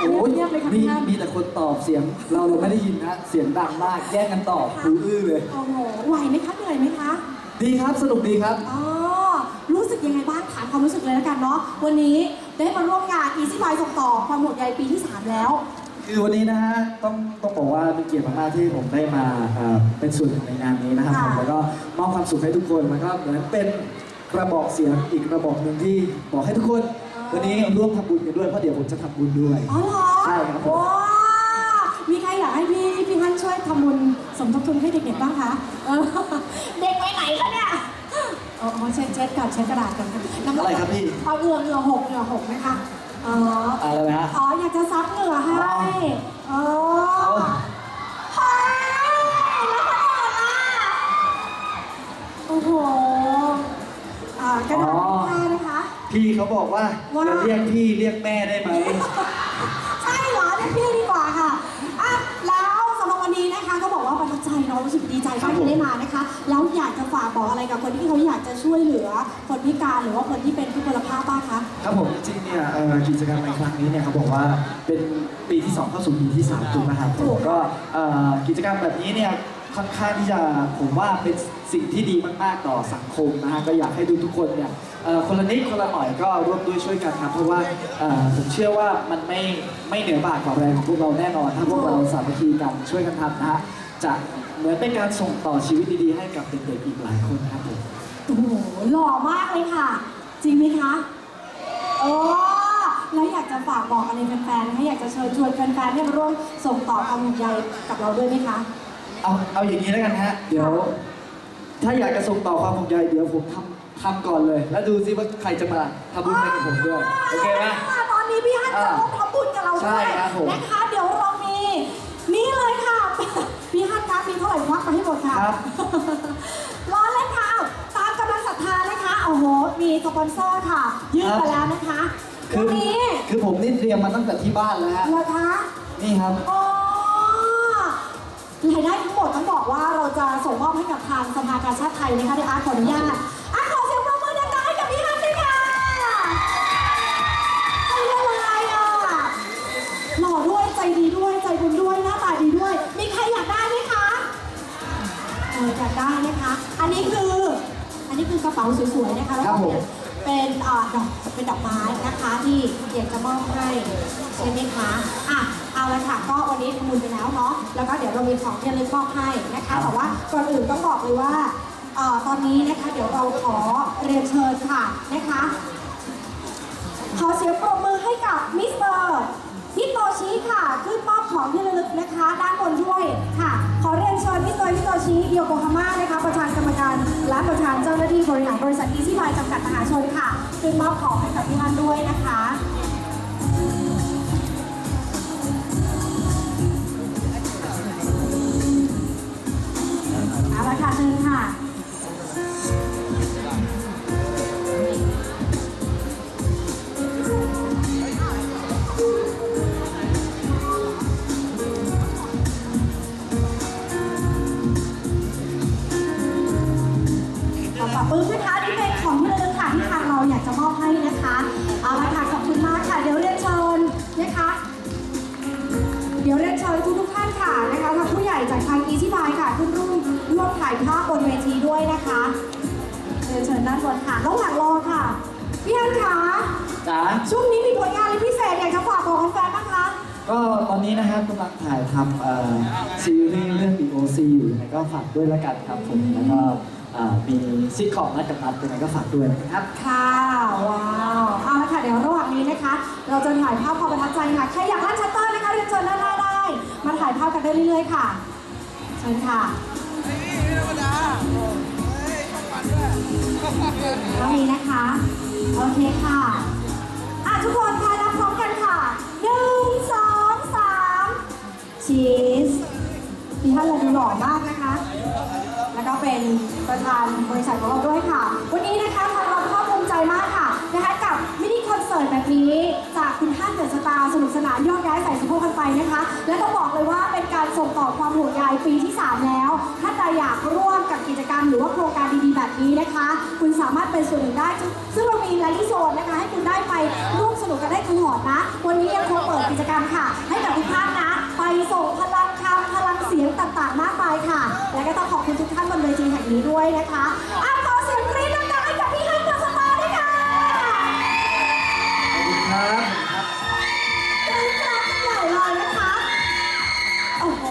โอ้ยเงียบๆเลยค่ะมีพี่ท่านมีแต่คนตอบเสียง เราเราไม่ได้ยินนะเสียงดังมากแย่งกันตอบหูอื้อเลย โอ้โหไหวไหมคะเหนื่อยไหมคะดีครับสนุกดีครับ อ๋อรู้สึกยังไงบ้างถามความรู้สึกเลยแล้วกันเนาะวันนี้ได้มาร่วมงาน Easy Buy ส่งต่อความห่วงใยปีที่ 3 แล้ว คือวันนี้นะฮะต้องต้องบอกว่าเป็นเกียรติมากๆที่ผมได้มาเอ่อเป็นส่วนหนึ่งในงานนี้นะครับค่ะ ผมแล้วก็มอบความสุขให้ทุกคนแล้วก็เหมือนเป็นกระบอกเสียงอีกกระบอกหนึ่งที่บอกให้ทุกคน วันนี้ร่วมทำบุญกันด้วยเพราะเดี๋ยวผมจะทำบุญด้วย อ๋อเหรอใช่ครับผม ว้าวมีใครอยากให้พี่พี่ฮันช่วยทำบุญสมทบทุนให้เด็กๆบ้างคะเออเด็กไปไหนคะเนี่ยอ๋อเช็ดเช็ดก่อนเช็ดกระดาษก่อนน้ำอะไรครับพี่ เอาเหงื่อเหงื่อหกเหงื่อหกนะคะอ๋อ อะไรนะฮะ อ๋อ อยากจะซับเหงื่อให้ อ๋อ เอา พี่เขาบอกว่าว่า จะเรียกพี่เรียกแม่ได้ไหม ใช่เหรอเรียกพี่ดีกว่าค่ะอะ แล้วสำหรับวันนี้นะคะก็บอกว่าประทับใจเนาะรู้สึกดีใจครัมากบผม ที่ได้มานะคะ แล้วอยากจะฝากบอกอะไรกับคนที่เขาอยากจะช่วยเหลือ คนพิการหรือว่าคนที่เป็นทุพพลภาพบ้างคะ ครับผมจริงๆเนี่ยเอ่อกิจกรรมในครั้งนี้เนี่ยเขาบอกว่าเป็นปีที่ 2 เข้าสู่ปีที่3ถูกไหมครับผมก็เอ่อกิจกรรมแบบนี้เนี่ย ค่อนข้างที่จะผมว่าเป็นสิ่งที่ดีมากๆต่อสังคมนะฮะก็อยากให้ทุกๆคนเนี่ยเอ่อคนละนิดคนละหน่อยก็ร่วมด้วยช่วยกันครับเพราะว่าเอ่อผมเชื่อว่ามันไม่ไม่เหนือบาทกว่าแรงของพวกเราแน่นอน ถ้าพวกเราสามัคคีกันช่วยกันทำนะฮะจะเหมือนเป็นการส่งต่อชีวิตดีๆให้กับเด็กๆอีกหลายคนครับผมโอ้โหหล่อมากเลยค่ะ จริงไหมคะโอ้แล้วอยากจะฝากบอกอะไรแฟนๆนะคะอยากจะเชิญชวนแฟนๆให้มาร่วมส่งต่อความห่วงใยกับเราด้วยไหมคะ เอาเอาอย่างนี้แล้วกันฮะ เดี๋ยว ถ้าอยากจะส่งต่อความห่วงใยเดี๋ยวผมทำทำก่อนเลย แล้วดูซิว่าใครจะมาทำบุญให้กับผมด้วยโอเคไหมาตอนนี้พี่ฮันจะอ่าร่วมทำบุญกับเราใช่ด้วยครับผม นะคะ เดี๋ยวเรามี นี่เลยค่ะ พี่ฮันคะมีเท่าไหร่ควักมาให้หมดค่ะครับ ร้อนเลยค่ะ ตามกำลังศรัทธานะคะโอ้โห มีสปอนเซอร์ค่ะยื่นมาแล้วนะคะคืวัอนนี้คือผมนี่เตรียมมาตั้งแต่ที่บ้านแล้วฮะ เหรอคะ นี่ครับอ๋อ รายได้ทั้งหมดต้องบอกว่าเราจะส่งมอบให้กับทางสภากาชาติไทยนะคะที่อาร์ตขออนุญาตอาร์ตขอเสียงปรบมือดังๆให้กับพี่ฮันด้วยค่ะใจละลายอะหล่อด้วยใจดีด้วยใจบุญด้วยหน้าตาดีด้วย มีใครอยากได้ไหมคะเอออยากได้นะคะ อันนี้คือ อันนี้คือกระเป๋าสวยๆนะคะแล้วครัก็บผมเป็น เป็นเอ่อดอกเป็นดอกไม้นะคะที่อยากจะมอบให้ใช่ไหมคะอะ เอาละค่ะก็วันนี้ทำบุญไปแล้วเนาะแล้วก็เดี๋ยวเรามีของที่ระลึกมอบให้นะคะแต่ว่าก่อนอื่นต้องบอกเลยว่าเอ่อตอนนี้นะคะเดี๋ยวเราขอเรียนเชิญค่ะนะคะขอเสียงปรบมือให้กับมิสเตอร์ฮิโตชิค่ะขึ้นมอบของที่ระลึกนะคะ ด้านบนด้วยค่ะ ขอเรียนเชิญมิสเตอร์ฮิโตชิโยโกฮาม่านะคะประธานกรรมการและประธานเจ้าหน้าที่บริหารบริษัทอีซี่ไลจำกัดมหาชนค่ะขึ้นมอบของให้กับพี่ฮันด้วยนะคะ เราอยากจะมอบให้นะคะเอาละค่ะขอบคุณมากค่ะเดี๋ยวเรียนเชิญนะคะ เดี๋ยวเรียนเชิญทุกทุกๆท่านค่ะนะคะทางผู้ใหญ่จากทาง Easy Buy ค่ะขึ้นร่วมร่วมถ่ายภาพบนเวทีด้วยนะคะเรียนเชิญด้านบนค่ะระหว่างรอค่ะพี่ฮันคะจ๋าช่วงนี้มีผลงานอะไรพิเศษอยากจะฝากบอกแฟนๆบ้างคะก็ตอนนี้นะครับกำลังถ่ายทำเอ่อซีรีส์เรื่อง BOC อยู่ยังไงก็ฝากด้วยแล้วกันครับผมแล้วก็เอ่อมีซิทคอมนัดกับนัดยังไงก็ฝากด้วยนะครับ ค่ะว้าวเอาละค่ะเดี๋ยวระหว่างนี้นะคะ เราจะถ่ายภาพความประทับใจค่ะใครอยากลั่นชัตเตอร์นะคะเรียนเชิญด้านหน้าได้ มาถ่ายภาพกันได้เรื่อยๆค่ะเชิญค่ะตรงนี้นะคะ โอเคค่ะอะทุกคนค่ะรับพร้อม นุกสนานเดอะสตาร์สนุกสนานโยกย้ายใส่สะโพกกันไปนะคะ และต้องบอกเลยว่าเป็นการส่งต่อความห่วงใยปีที่ 3 แล้วถ้าใครอยากร่วมกับกิจกรรมหรือว่าโครงการดีๆแบบนี้นะคะ คุณสามารถเป็นส่วนหนึ่งได้ ซึ่งเรามีไลฟ์โซนนะคะ ให้คุณได้ไปร่วมสนุกกันได้ตลอดนะ วันนี้ยังคงเปิดกิจกรรมค่ะ ให้กับทุกท่านนะ ไปส่งพลังคำพลังเสียงต่างๆ มากมายค่ะ และก็ต้องขอบคุณทุกท่านบนเวทีแห่งนี้ด้วยนะคะ